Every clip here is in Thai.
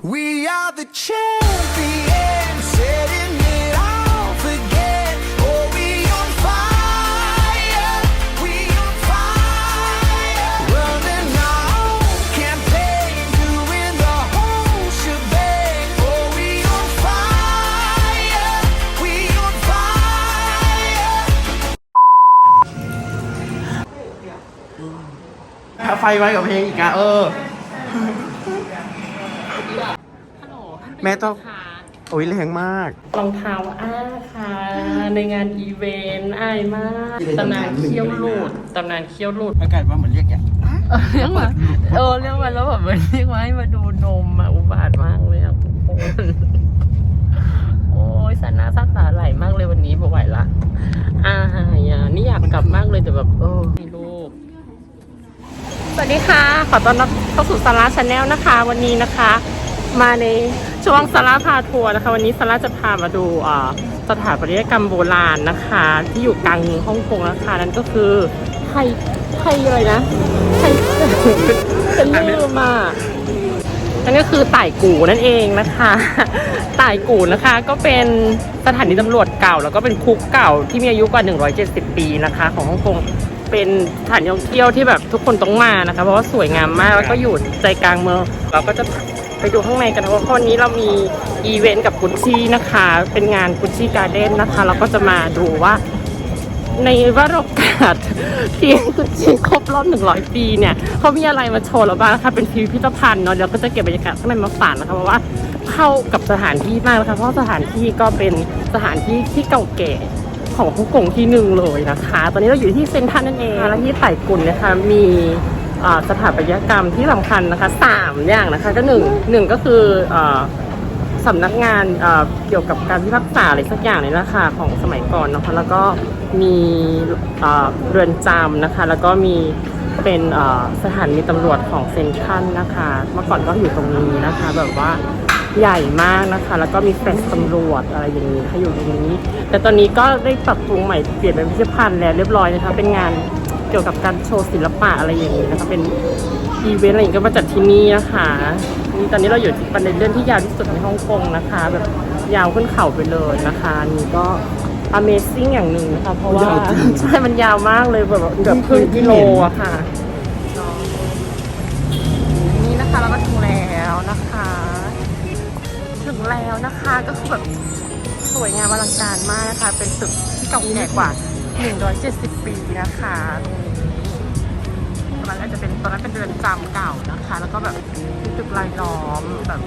We are the champions, setting it off again. Oh, we on fire, we on fire. Running our own campaign, doing the whole shebang. Oh, we on fire, we on fire. ถ้าไฟไว้กับเพลงอีกอะเออ ฮัลโหล แม่ต้องค่ะโอ้ยแรงมาก รองเท้าอ้าค่ะ ในงานอีเวนต์อ้ายมากตำนานเคี้ยวหลุดตำนานเคี้ยวหลุดอากาศว่าเหมือนเรียกแกเออเรียกมาเออเรียกมาแล้วแบบเหมือนเรียกมาให้มาดูนมอะอุบาทมากเลยอะทุกคนโอ้ยสันหน้าสักตาไหลมากเลยวันนี้บ่ไหวละอ่าอย่านี่อยากกลับมากเลยแต่แบบเออมีลูกสวัสดีค่ะ ขอต้อนรับเข้าสู่สาระชาแนลนะคะ วันนี้นะคะ มาใน ช่วงสาระพาทัวร์นะคะ วันนี้สาระจะพามาดูสถาปัตยกรรมโบราณนะคะ ที่อยู่กลางเมืองฮ่องกงนะคะนั่นก็คือไทยไทยอะไรนะไทยเป็นลืมอะนั่นก็คือไต่กูนั่นเองนะคะไต่กูนะคะก็เป็นสถานีตำรวจเก่า แล้วก็เป็นคุกเก่าที่มีอายุกว่า 170 ปีนะคะ ของฮ่องกงเป็นสถานท่องเที่ยวที่แบบทุกคนต้องมานะคะ เพราะว่าสวยงามมากแล้วก็อยู่ใจกลางเมืองเราก็จะ ไปดูข้างในกันเพราะวันนี้เรามีอีเวนต์กับกุชชี่นะคะ เป็นงานกุชชี่การ์เด้นนะคะ เราก็จะมาดูว่า ในวาระกาสที่กุชชี่ครบรอบ100 ปีเนี่ยเขามีอะไรมาโชว์เราบ้างนะคะเป็นพิพิธภัณฑ์เนาะเดี๋ยวก็จะเก็บบรรยากาศข้างในมาฝากนะคะเพราะว่าเข้ากับสถานที่มากนะคะเพราะสถานที่ก็เป็นสถานที่ที่เก่าแก่ของฮ่องกงที่หนึ่งเลยนะคะ ตอนนี้เราอยู่ที่เซ็นทรัลนั่นเองและที่ไต่กุนนะคะมี สถาปัตยกรรมที่สำคัญนะคะสามอย่างนะคะก็หนึ่งหนึ่งก็คืออสำนักงานเกี่ยวกับการพิพากษาอะไรสักอย่างเนี่ยนะคะของสมัยก่อนนะคะแล้วก็มีเรือนจำนะคะ แล้วก็มีเป็นอ่าสถานีตำรวจของเซนทรัลนะคะ เมื่อก่อนก็อยู่ตรงนี้นะคะ แบบว่า ใหญ่มากนะคะ แล้วก็มีแฟลชตำรวจอะไรอย่างนี้ให้อยู่ตรงนี้ แต่ตอนนี้ก็ได้ปรับปรุงใหม่เปลี่ยนเป็นพิพิธภัณฑ์แล้วเรียบร้อยนะคะ เป็นงานเกี่ยวกับการโชว์ศิลปะอะไรอย่างนี้นะคะ เป็นอีเวนต์อะไรอย่างนี้ก็มาจัดที่นี่นะคะนี่ตอนนี้เราอยู่ที่บันไดเลื่อนที่ยาวที่สุดในฮ่องกงนะคะ แบบยาวขึ้นเขาไปเลยนะคะอันนี่ก็ Amazing อย่างหนึ่งนะคะเพราะว่ายาวจริงใช่มันยาวมากเลยแบบเกือบครึ่งกิโลอะค่ะ แล้วนะคะ ก็คือแบบสวยงามอลังการมากนะคะ เป็นตึกที่เก่าแก่กว่า 170 ปีนะคะตรงนี้ตอนนั้นอาจจะเป็นตอนนั้นเป็นเรือนจำเก่านะคะ แล้วก็แบบมีตึกลายล้อมแบบ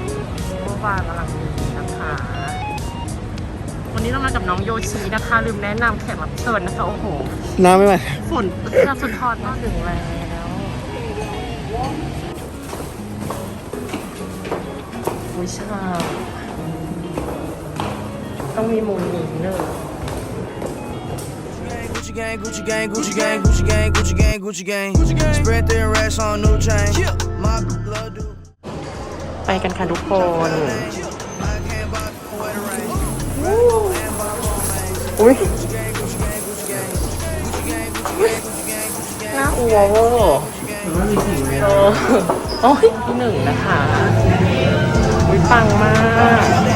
โบราณอลังการนะคะวันนี้เรามากับน้องโยชินะคะ ลืมแนะนำแขกรับเชิญนะคะโอ้โหน้ำไม่ไหวฝนกระสุนทรมาถึงแล้ววิชา ต้องมีมุมนี้เนอะ Gucci gang, Gucci gang, Gucci gang, Gucci gang, Gucci gang, Gucci gang. Gucci gang. Spread their racks on new chain. My blood do. ไปกันค่ะทุกคน I can't buy where the rain. อุ้ย Gucci gang, Gucci gang, Gucci gang. Gucci gang, Gucci gang, Gucci gang, Gucci gang. น่าอัวเวอร์เออโอ้ยที่หนึ่งนะคะวิปังมาก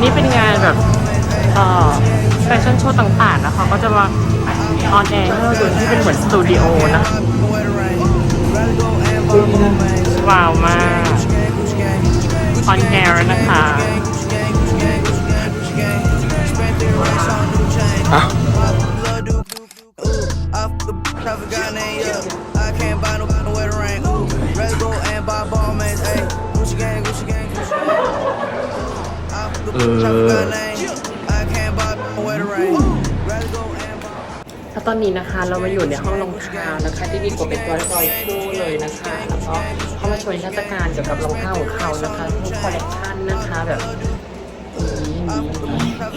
นี่เป็นงานแบบแฟชั่นโชว์ต่างๆนะคะก็จะมาออนแอร์ให้เราดูที่เป็นเหมือนสตูดิโอนะว้าวมากออนแอร์นะคะอะ ตอนนี้นะคะเรามาอยู่ในห้องรองเท้านะคะที่มีกฎเป็นร้อยร้อยคู่เลยนะคะ แล้วก็เขามาชมนิทรรศการเกี่ยวกับรองเท้าของเขานะคะทุกคอลเลคชันนะคะแบบนี้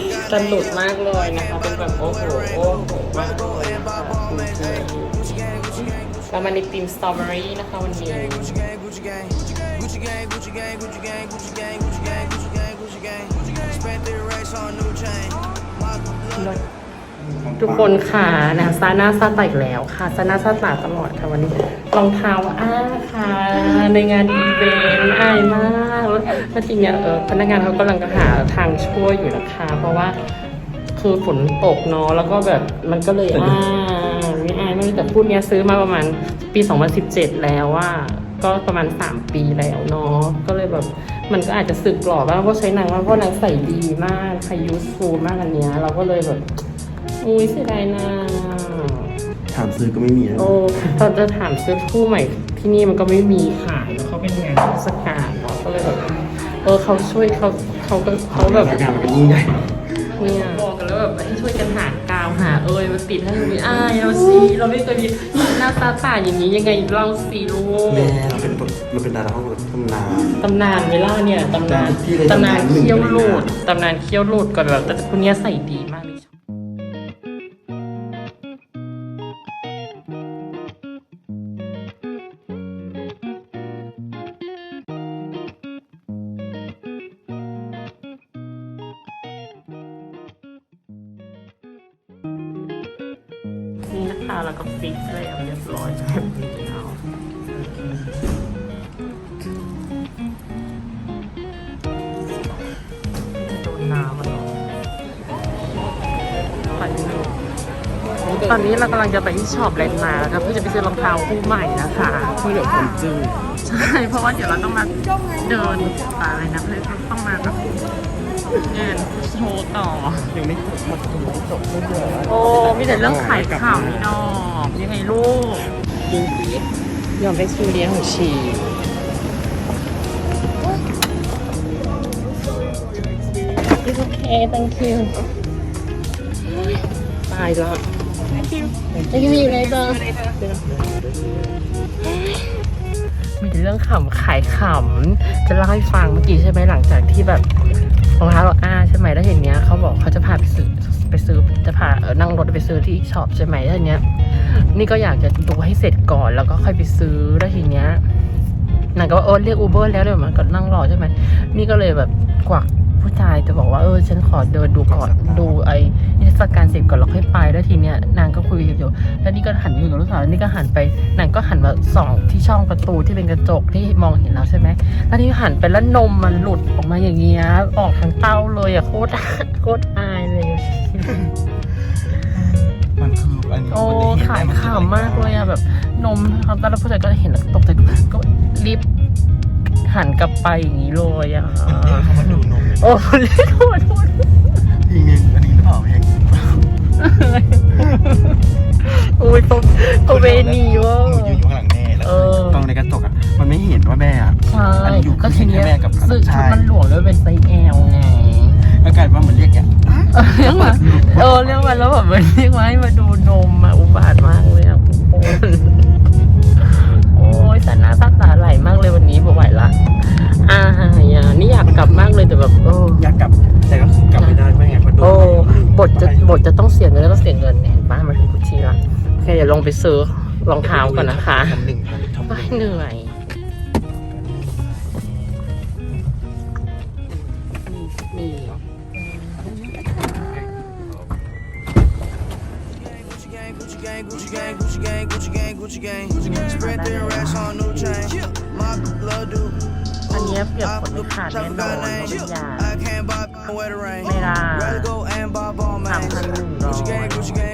นี้สนุกมากเลยนะคะเป็นแบบโอ้โหโอ้โหมากเลยนะคะเรามาในทีมสตรอเบอรี่นะคะวันนี้ Gucci gang, Gucci gang, Gucci gang, Gucci gang, Gucci gang, Gucci gang, Gucci gang, ทุกคนค่ะนะซาน่าซาตาอีกแล้วค่ะซาน่าซาตาตลอดค่ะวันนี้รองเท้าอ้าค่ะ ในงานอีเวนต์อายมากแล้วแล้วจริงเนี่ยเออพนักงานเขากำลังหาทางช่วยอยู่นะคะ เพราะว่าคือฝนตกเนาะแล้วก็แบบมันก็เลยอ้าไม่อายไม่แต่พูดเนี้ยซื้อมาประมาณปี 2017 แล้วว่าก็ประมาณ 3 ปีแล้วเนาะก็เลยแบบ มันก็อาจจะสึกหล่อบ้างเพราะใช้นางมากเพราะนางใส่ดีมากใครยูสฟูลมากอันเนี้ยเราก็เลยแบบอุ้ยเสียดายนะถามซื้อก็ไม่มีนะโอ้ตอนจะถามซื้อคู่ใหม่ที่นี่มันก็ไม่มีขายแล้วเขาเป็นงานเทศกาลเนาะก็เลยแบบเออเขาช่วยเขาเขาก็เขาแบบงานมันก็ยิ่งใหญ่เนี่ยบอกกันแล้วแบบให้ช่วยกันหากาว หาเอ้ยมาติดให้มีอ้ายเราสิเราไม่เคยมีหน้าตาตาอย่างนี้ยังไงเล่าสิลูกแม่เราเป็นเราเป็นดาราห้องทำนานตำนานเวลาเนี่ยตำนานพี่เลยตำนานตำนานหนึ่งเคี้ยวเลยนะลูดตำนานเคี้ยวลูดก่อนแบบแต่คนเนี้ยใส่ดีมาก ค่ะแล้วก็ฟิกแล้วเรียบร้อยแบบนี้แล้วโดนน้ำมันเนาะไปดูตอนนี้เรากำลังจะไปที่ช็อปเลนด์มาครับเพื่อจะไปซื้อรองเท้าคู่ใหม่นะคะเพื่อเดี๋ยวคนจึ้งใช่ เพราะว่าเดี๋ยวเราต้องมาเดินป่าอะไรนะเพื่อต้องมาแบบ งานโชว์ต่อ ยังไม่จบหมดถึงจบไม่เบื่อโอ้มีแต่เรื่องขายข่าวนี่นอกยังไงลูกยิงปี๊ดยอมได้คิวเลี้ยงของชี It's okay thank you ตายแล้ว thank you thank you อยู่ไหนบ้างมีแต่เรื่องขำขายขำ จะเล่าให้ฟังเมื่อกี้ใช่ไหมหลังจากที่แบบ รองเท้าเราอ้าใช่ไหมแล้วเห็นเนี้ยเขาบอกเขาจะพาไปซื้อไปซื้อจะพาเออนั่งรถไปซื้อที่ช็อปใช่ไหมแล้วทีเนี้ย นี่ก็อยากจะดูให้เสร็จก่อนแล้วก็ค่อยไปซื้อแล้วทีเนี้ยนางก็ว่าเออเรียกอูเบอร์แล้วเดี๋ยวมันก็นั่งรอใช่ไหมนี่ก็เลยแบบกวัก ผู้ชายจะบอกว่าเออฉันขอเดินดูก่อนดูไอ้นิทรรศการเสร็จก่อนแล้วค่อยไปแล้วทีเนี้ยนางก็คุยกันอยู่แล้วนี่ก็หันอยู่กับลูกสาวแล้วนี่ก็หันไปนางก็หันมาส่องที่ช่องประตูที่เป็นกระจกที่มองเห็นเราใช่ไหมแล้วนี่หันไปแล้วนมมันหลุดออกมาอย่างเงี้ยออกทางเต้าเลยอะโคตรโคตรอายเลยมันคืออันนี้โอ้มันได้เห็นขายได้นข่าวมากเลยอะแบบนมครับตอนแรกผู้ชายก็เห็นแล้วตกใจก็รีบ หันกลับไปอย่างนี้เลยอะเขามาดูนมโอ้เล่นโทษโทษอีกหนึ่งอันนี้หรือเปล่าเพลงโอ้ยตัวตัวเวนีเวะหนูยืนอยู่ข้างหลังแม่แล้วเออตรงในกระจกอะมันไม่เห็นว่าแม่อะใช่อันนี้อยู่ก็ทีเนี้ยแม่กับซึ่งใช่ชุดมันหลวมแล้วเป็นไซส์แอลไงแล้วกลายเป็นว่าเหมือนเรียกแกเออเรียกมาเออเรียกมาแล้วแบบเหมือนเรียกมาให้มาดูนมอะอุบาทมากเลยอะโอ้ ยโอ้ยสันหน้าสักตาไหลมากเลยวันนี้บ่ไหวละอ่าอย่านี่อยากกลับมากเลยแต่แบบเอออยากกลับแต่ก็คือกลับไม่ได้ไม่ไงเพราะโดโอ้นบทจะบทจะต้องเสียเงินแล้วก็เสียเงินเนี่ยเห็นป้ามาถึงกุชีละโอเคเดี๋ยวลงไปซื้อรองเท้าก่อนนะคะพันหนึ่งพันทำโอ้ยเหนื่อยนี่เหรอ Gucci gang, Gucci gang, Gucci gang. Spread the racks on new chain. My blood do. อันนี้เก็บคนที่ขาดแน่นอนทุกอย่างไม่ได้สามพันหนึ่งร้อยกุชยั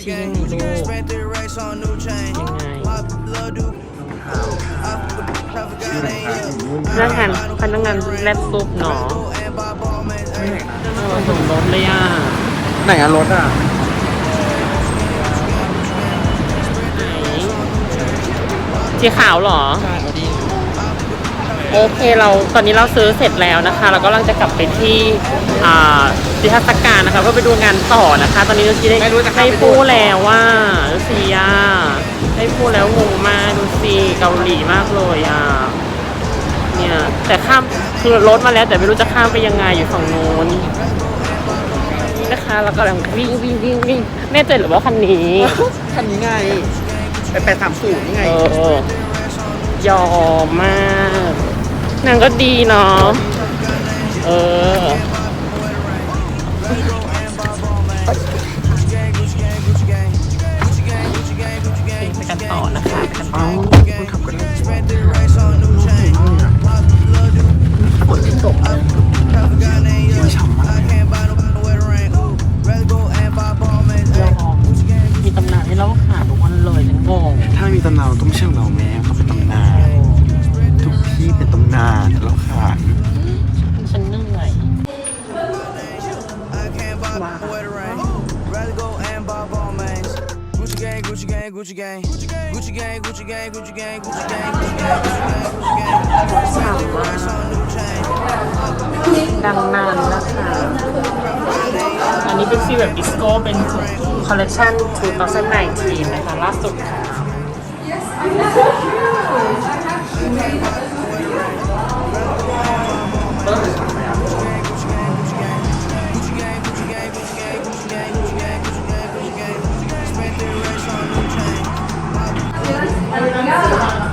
งมีลูกยังไงพนักงานพนักงานแลบซุปเนาะส่งรถเลยอะ ไหนอะรถอะสีขาวเหรอ ใช่เอาดีโอเคเราตอนนี้เราซื้อเสร็จแล้วนะคะ เราก็กำลังจะกลับไปที่อ่าดิทัศการนะคะเพื่อไปดูงานต่อนะคะ ตอนนี้ดูสิได้ไม่รู้จะเข้าให้ไปดู พูดแล้วว่าดูสิอะให้พูดแล้วงงมากดูสิเกาหลีมากเลยอะเนี่ยแต่ข้ามคือรถมาแล้วแต่ไม่รู้จะข้ามไปยังไงอยู่ฝั่งโน้น นี่นะคะเรากำลังวิ่งวิ่งวิ่งวิ่งแน่ใจหรือว่าคันนี้ คันนี้ไงไปแปดสามศูนย์นี่ไงเออยอมมาก นางก็ดีเนาะเออ เราต้องเชื่อเราแม้เขาเป็นตำนานทุกที่เป็นตำนานแล้วค่ะฉันเหนื่อยว้าวดังนานแล้วค่ะ อันนี้เป็นฟีลแบบดิสโก้เป็นคอลเลคชัน2019นะคะล่าสุดค่ะ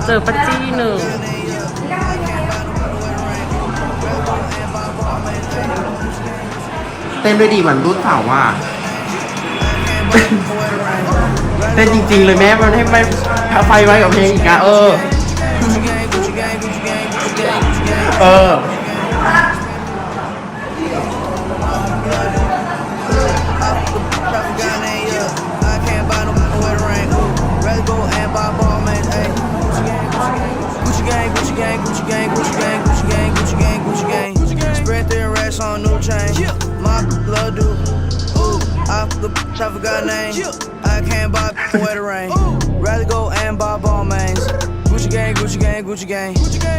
เจอปัจจี้หนึ่งเต้นด้วยดีเหมือนรุ่นสาวว่าเต้นจริง ๆ เลยแม่มันให้ไม่ ถ้าไฟไว้กับเพลงอีกนะเออ เออ I forgot name. I can't buy with the rain. Rather go and buy ball mains. Gucci gang, Gucci gang, Gucci gang.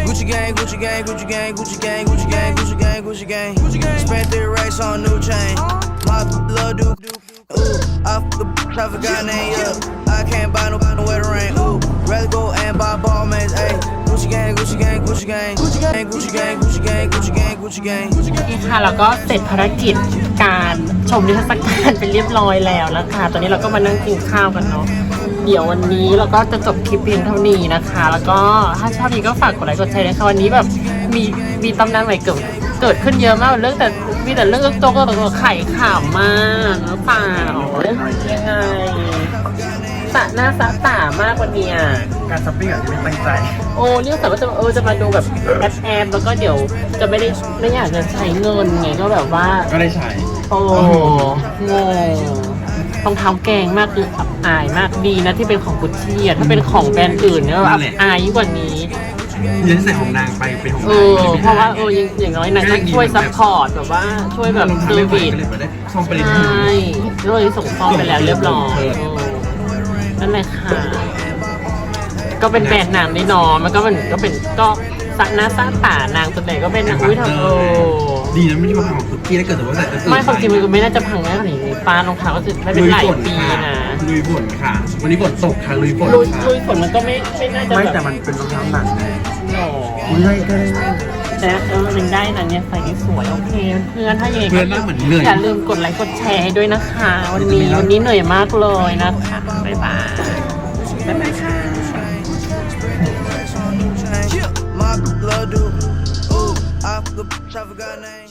Gucci gang, Gucci gang, Gucci gang, Gucci gang, Gucci gang, Gucci gang, Gucci gang. Spent three racks on new chain. My blood duke. Ooh, I fuck a bitch, I forgot name, yeah. I can't buy no bottle where the rain. Ooh, rather go and buy ball mains, ayy. Gucci gang, Gucci gang, Gucci gang, Gucci gang, Gucci gang, Gucci gang, Gucci gang, Gucci gang. นี่ค่ะเราก็เสร็จภารกิจการชมนิทรรศการเป็นเรียบร้อยแล้วนะคะ ตอนนี้เราก็มานั่งกินข้าวกันเนาะ เดี๋ยววันนี้เราก็จะจบคลิปเพียงเท่านี้นะคะ แล้วก็ถ้าชอบนี้ก็ฝากกดไลค์กดแชร์นะคะวันนี้แบบมีมีตำนานใหม่เกิดเกิดขึ้นเยอะมากเรื่องแต่มีแต่เรื่องโจ๊กๆตัวไข่ขำมากหรือเปล่ายังไงสะหน้าสะตามากวันเนี้ยการช้อปปิ้งอาจจะไม่ตั้งใจ โอ้เรียกแต่ว่าจะเออจะมาดูแบบแอปแอปแล้วก็เดี๋ยวจะไม่ได้ไม่อยากจะใช้เงินไงก็แบบว่าก็ได้ใช้ โอ้งง รองเท้าแกงมากคืออับอายมากดีนะที่เป็นของกุชชี่อะถ้าเป็นของแบรนด์อื่นเนี่ยอับอายยิ่งกว่านี้ยันใส่ของนางไปเป็นของเอนางอเพราะว่าเอออย่างอย่างน้อยนางก็ช่วยซัพพอร์ตแบบว่าช่วยแบบรองเซเท้าอไม่ร์ไหววิสก็เลยไปได้ซ่อมไปเลยใช่ก็เลยส่งซ่อมไปแล้วเรียบร้อยเออนั่นแหละค่ะ ก็เป็นแบรนด์นางได้เนอะมันก็เป็นก็เป็นก็ สะหน้าสะตานางตัวไหนก็เป็นนางอุ้ยทำเออดีนะไม่ใช่มาของคุกกี้ถ้าเกิดสมมติว่าใส่ตัวอื่นไม่ความจริงมันก็ไม่น่าจะพังได้ขนาดนี้ป้ารองเท้าก็จะไม่เป็นหลายปีนะลุยฝนค่ะ วันนี้ฝนตกค่ะลุยฝนลุยค่ะลุยฝนมันก็ไม่ไม่น่าจะไม่แบบแต่มันเป็นรองเท้าหนังไงหล่ออุ้ยได้ได้ได้แต่เออมันได้นะเนี่ยใส่ได้สวยโอเคเพื่อนถ้าอย่างเพื่อนนั่งเหมือนเหนื่อยอย่าลืมกดไลค์กดแชร์ให้ด้วยนะคะ วันนี้วันนี้เหนื่อยมากเลยนะคะบ๊ายบายบ๊ายบายค่ะ love do. Ooh, I forgot I name.